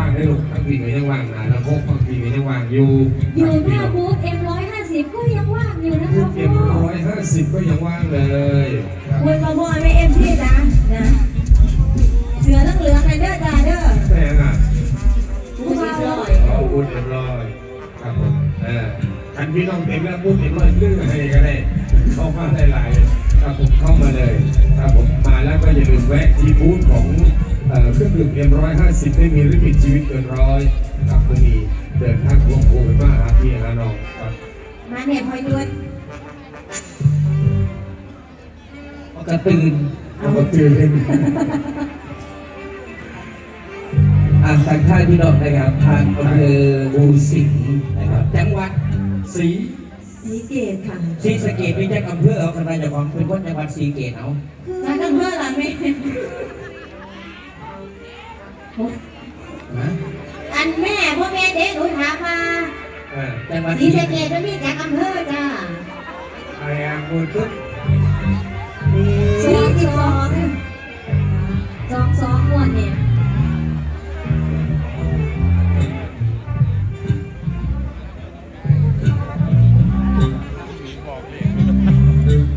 ว่างได้ลูกทั้งปีก็ยังว่างนะแล้วพวกบางปีก็ยังว่างอยู่อยู่หพี่น้าน้องบูธเอ็มร้อยห้าสิบก็ยังว่างอยู่นะคะเอ็มพ่อร้อยห้าสิบก็ยังว่างเลยครับคุณมาพ่อไม่เอ็มที่จ้ะนะเสือต้องเหลืองนะเด้อจ้าเด้อแม่งอะผู้มาลอยเอาพูดเอ็มร้อยครับผมเออคันพี่น้องเต็มแล้วพูดเอ็มร้อยชื่อให้ก็ได้เข้ามาได้หลายครับผมเข้ามาเลยครับผมมาแล้วก็อย่าลืมแวะที่บูธของ เอ่อเครื่องดื่มเอ็มร้อยห้าสิบไม่มีลิมิตชีวิตเกินร้อยครับวันนี้เดินทางวงโคไปมาหาพี่และน้องครับมาเนี่ยพลอยด้วนกระตื่นเอามาเจอเล่นอ่านทางท่านพี่น้องนะครับทางอำเภอบูสิงห์นะครับจังหวัดศรีสีเกตค่ะศรีสะเกดเป็นจังอำเภอเอากันไปจากความเป็นคนจังหวัดศรีเกตเอาจากอำเภอหลังแม่ นะอันแม่พ่อแม่เด็กหนูถามมาเออจังหวัดสีสะเกตมันมีจากอำเภอจ้าไอ้อาพูดปุ๊บสี่สิบสองสองสองมวนเนี่ย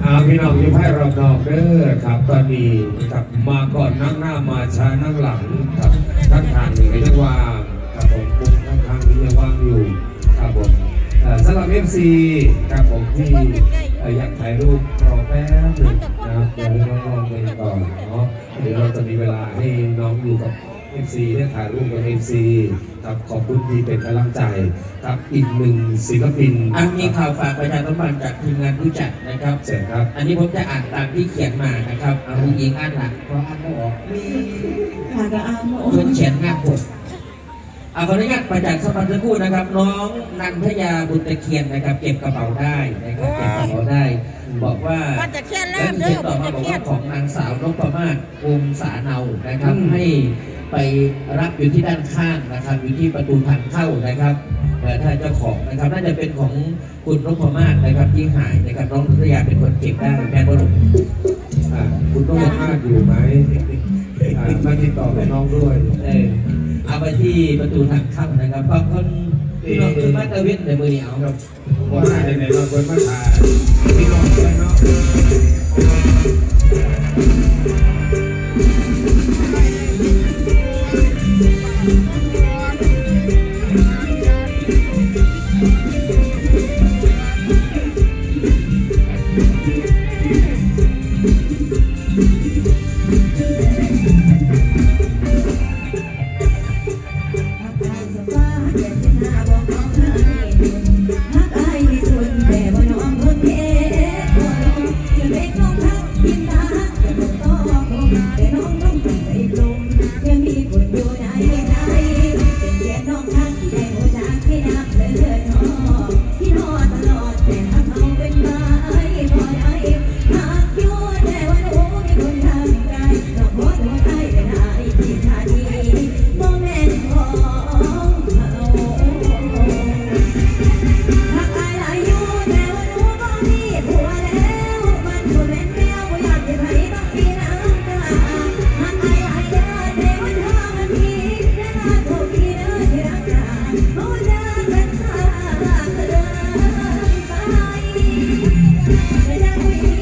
อาพี่น้องอยิ้มให้เราดอกเด้อครับตอนนี้ครับมาก่อนนั่งหน้ามาช้านั่งหลังครับ ทั้งทางนี้ก็ยังว่างครับผมมุมทั้งทางนี้ยังว่างอยู่ครับผมสำหรับเอฟซีครับผมที่อยากถ่ายรูปรอแป๊บหนึ่งนะครับเดี๋ยวให้น้องๆไปก่อนเนาะเดี๋ยวเราจะมีเวลาให้น้องอยู่กับ เอฟซีได้ถ่ายรูปกับเอฟซีครับขอบคุณที่เป็นกำลังใจครับอีกหนึ่งศิลปินอันมีข่าวฝากประชาสัมพันธ์จากทีมงานผู้จัดนะครับเสร็จครับ อันนี้ผมจะอ่านตามที่เขียนมานะครับเอาผู้หญิงอ่านหลักเพราะอ่านไม่ออกผ่านกับอาโมเพื่อนเขียนหน้าปกเอาขออนุญาตประจักษ์สัมพันธ์สักครู่นะครับ น้องนันทยาบุญตะเคียนนะครับ เก็บกระเป๋าได้นะครับเก็บกระเป๋าได้ บอกว่าว่าจะเขียนแล้แล้ววเขีเด้ยอนต่อมาบอกว่าของนางสาวนพมาศวงศาเนานะครับอืมให้ ไปรับอยู่ที่ด้านข้างนะครับ อยู่ที่ประตูทางเข้านะครับแต่ถ้าเจ้าของนะครับ น่าจะเป็นของคุณนพมาศนะครับที่หายนะครับน้องนันทยาเป็นคนเก็บได้แม่นบรุษอ่าคุณต้องมาดอยู่ไหมมาติดต่อกับน้องด้วยเออเอาไปที่ประตูทางเข้านะครับบางคนที่น้องคือมาตะเวนในมือเหนียวครับว่าในไหนเราควรมาถ่ายพี่น้องด้วยเนาะ ยัง ไม่ได้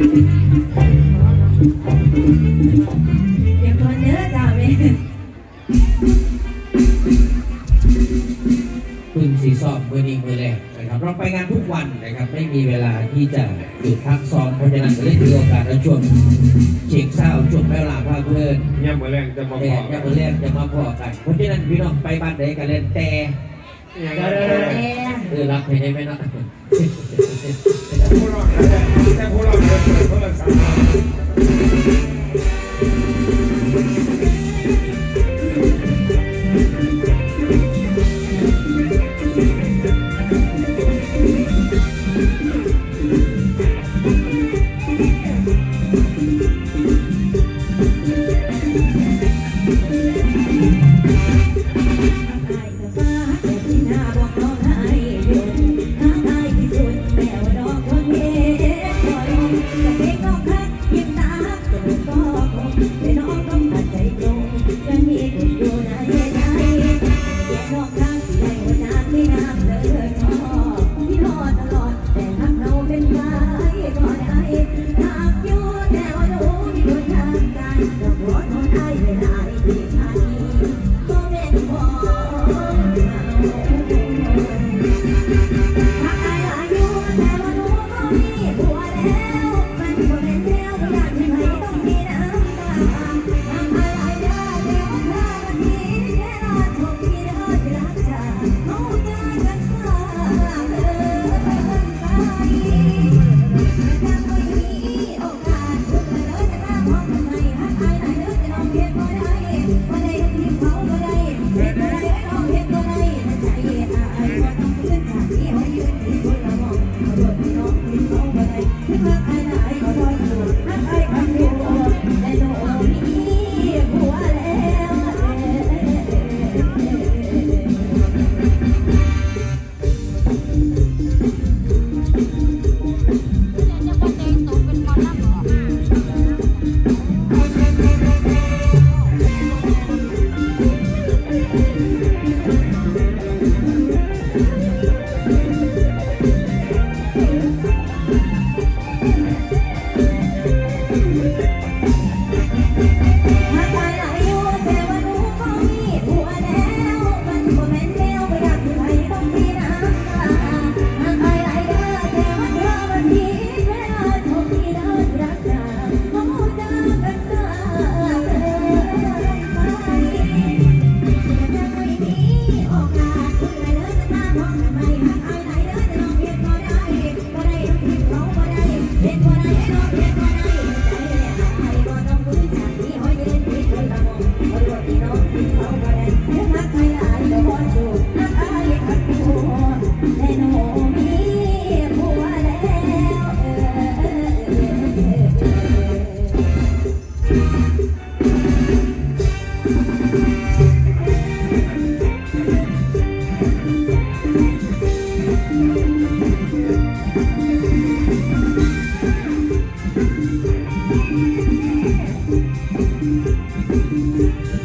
เดี๋ยวก่นเด้อจ้าแม่คุณสีสอบมือนีมือแรกนะครับเราไปงานทุกวันนะครับไม่มีเวลาที่จะหยุดพักซ้อมเพราะฉะนั้นก็เลยถือโอกาสและชวนช็คเศร้าชวนแม่ลาพเพื่อนย่ำมือแรงจะมาพอกัยันงมืแรกจะมาพอกันเพราะฉะนั้นพี่น้องไปบ้านไหนกันเล่นแต่ เออรักเพลงไไหมเนาะ Thank you. ฉันก็รู้ว่า